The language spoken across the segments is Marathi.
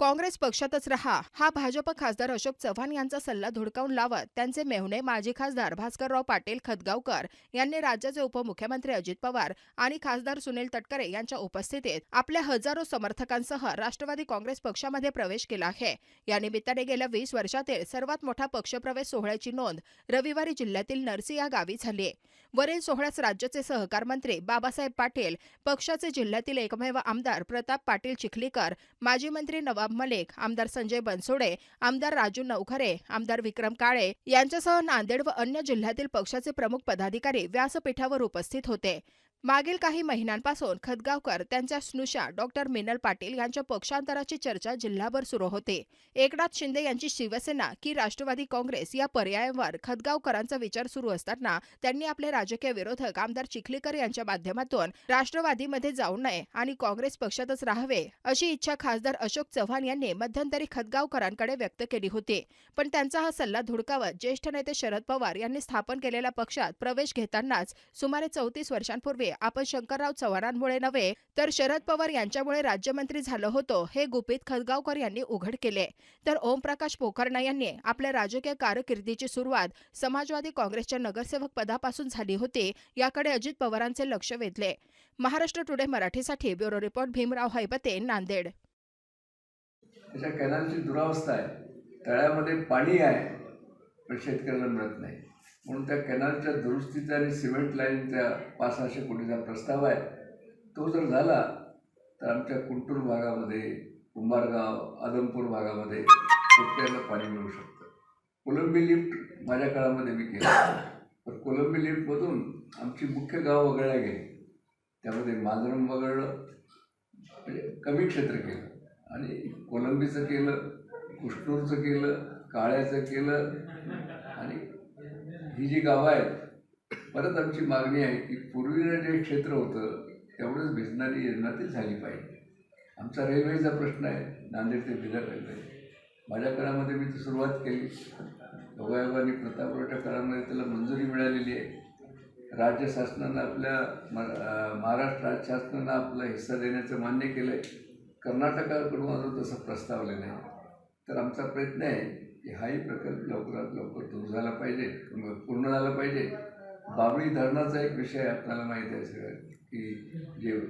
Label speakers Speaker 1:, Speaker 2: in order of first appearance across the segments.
Speaker 1: काँग्रेस पक्षातच रहा. हा भाजप खासदार अशोक चव्हाण यांचा सल्ला धुडकावून लावत त्यांचे मेहुणे माजी खासदार भास्करराव पाटील खतगावकर यांनी राज्याचे उपमुख्यमंत्री अजित पवार आणि खासदार सुनील तटकरे यांच्या उपस्थितीत आपल्या हजारो समर्थकांसह राष्ट्रवादी काँग्रेस पक्षामध्ये प्रवेश केला आहे. या निमित्ताने गेल्या वीस वर्षातील सर्वात मोठा पक्षप्रवेश सोहळ्याची नोंद रविवारी जिल्ह्यातील नरसी या गावी झाली. आहे वरील सोहळ्यास राज्याचे सहकार मंत्री बाबासाहेब पाटील पक्षाचे जिल्ह्यातील एकमेव आमदार प्रताप पाटील चिखलीकर माजी मंत्री नवाब मलिक आमदार संजय बनसोडे आमदार राजू नवखरे आमदार विक्रम काळे यांच्यासह नांदेड व अन्य जिल्ह्यातील पक्षाचे प्रमुख पदाधिकारी व्यासपीठावर उपस्थित होते. मागील काही महिन्यांपासून खतगावकर त्यांच्या स्नुषा डॉक्टर मिनल पाटील यांच्या पक्षांतराची चर्चा जिल्हाभर सुरू होते. एकनाथ शिंदे यांची शिवसेना की राष्ट्रवादी काँग्रेस या पर्यायावर खतगावकरांचा विचार सुरू असताना त्यांनी आपले राजकीय विरोधक आमदार चिखलीकर यांच्या माध्यमातून राष्ट्रवादीमध्ये जाऊ नये आणि काँग्रेस पक्षातच राहावे अशी इच्छा खासदार अशोक चव्हाण यांनी मध्यंतरी खतगावकरांकडे व्यक्त केली होती. पण त्यांचा हा सल्ला धुडकावत ज्येष्ठ नेते शरद पवार यांनी स्थापन केलेल्या पक्षात प्रवेश घेतानाच सुमारे चौतीस वर्षांपूर्वी आपण शंकरराव चव्हाणांमुळे नव्हे तर शरद पवार यांच्यामुळे राज्यमंत्री झालो होतो हे गुपित खतगावकर यांनी उघड केले. तर ओमप्रकाश पोखरणा यांनी आपल्या राजकीय कारकिर्दीची सुरुवात समाजवादी काँग्रेसच्या नगरसेवक पदापासून झाली होती याकडे अजित पवारांचे लक्ष वेधले. महाराष्ट्र टुडे मराठीसाठी ब्युरो रिपोर्ट भीमराव हैबते नांदेड.
Speaker 2: कॅनलची दुरावस्था आहे. तळ्यामध्ये पाणी आहे पण शेतकऱ्याला मिळत नाही. म्हणून त्या कॅनलच्या दुरुस्तीचा आणि सिमेंट लाईनच्या पाच सहाशे कोटीचा प्रस्ताव आहे तो जर झाला तर आमच्या कुंटूर भागामध्ये कुंभारगाव आदमपूर भागामध्ये शेतकऱ्याला पाणी मिळू शकतं. कोलंबी लिफ्ट माझ्या काळामध्ये मी केलं. तर कोलंबी लिफ्टमधून आमची मुख्य गाव वगळल्या गेली. त्यामध्ये मांजरम वगळलं म्हणजे कमी क्षेत्र केलं. आणि कोलंबीचं केलं कुष्टूरचं केलं काळ्याचं केलं ही जी गावं आहेत परत आमची मागणी आहे की पूर्वीचं जे क्षेत्र होतं तेवढंच भिजणारी योजना ती झाली पाहिजे. आमचा रेल्वेचा प्रश्न आहे नांदेड ते बिदर रेल्वे. माझ्या काळामध्ये मी ती सुरुवात केली. योगायोगाने प्रतापरावच्या करामध्ये त्याला मंजुरी मिळालेली आहे. राज्य शासनानं आपल्या म महाराष्ट्र राज्य शासनानं आपला हिस्सा देण्याचं मान्य केलं आहे कर्नाटकाकडून अजून तसा प्रस्ताव आलेला नाही. तर आमचा प्रयत्न आहे की हाही प्रकल्प लवकरात लवकर दूर झाला पाहिजे पूर्ण झाला पाहिजे. बाबळी धरणाचा एक विषय आपल्याला माहीत आहे सगळं की जे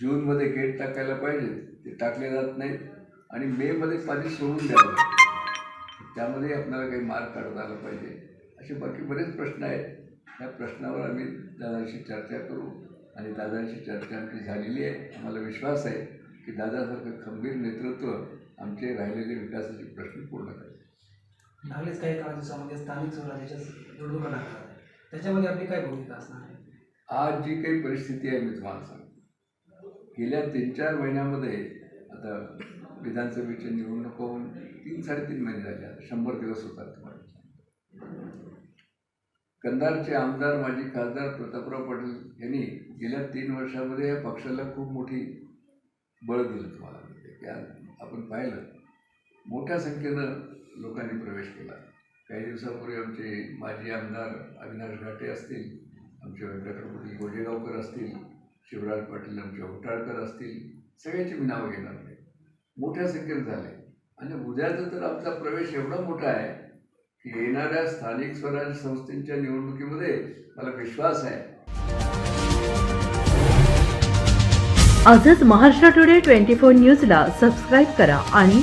Speaker 2: जूनमध्ये गेट टाकायला पाहिजे ते टाकले जात नाहीत. आणि मेमध्ये पाणी सोडून द्यावं. लागतं. त्यामध्ये आपल्याला काही मार्ग काढता आला पाहिजे. असे बाकी बरेच प्रश्न आहेत. या प्रश्नावर आम्ही दादांशी चर्चा करू. आणि दादांशी चर्चा आमची झालेली आहे. आम्हाला विश्वास आहे की दादासारखं खंबीर नेतृत्व आमचे राहिलेले विकासाचे प्रश्न पूर्ण करतात
Speaker 3: लागलीच काही काळ दिवसामध्ये स्थानिक स्वराज्याच्या निवडणुका लागणार आहे त्याच्यामध्ये आपली काय भूमिका असणार आहे?
Speaker 2: आज जी काही परिस्थिती आहे मी तुम्हाला सांगतो गेल्या तीन चार महिन्यामध्ये आता विधानसभेच्या निवडणूक होऊन तीन साडेतीन महिने झाले शंभर दिवस होतात तुम्हाला. कंधारचे आमदार माजी खासदार प्रतापराव पाटील यांनी गेल्या तीन वर्षामध्ये या पक्षाला खूप मोठी बळ दिलं तुम्हाला. म्हणजे की आपण पाहिलं. मोठ्या संख्येनं लोकांनी प्रवेश केला. काही दिवसापूर्वी आमचे माजी आमदार अविनाश घाटे असतील आमचे व्यंकटरपती गोजेगावकर असतील शिवराज पाटील आमचे होटाळकर असतील सगळ्याची मी नावं घेणार नाही. मोठ्या संख्येनं झाले. आणि उद्याचा तर आमचा प्रवेश एवढा मोठा आहे की येणाऱ्या स्थानिक स्वराज्य संस्थेच्या निवडणुकीमध्ये मला विश्वास आहे.
Speaker 4: आजच महाराष्ट्र टुडे ट्वेंटी फोर न्यूजला सबस्क्राईब करा आणि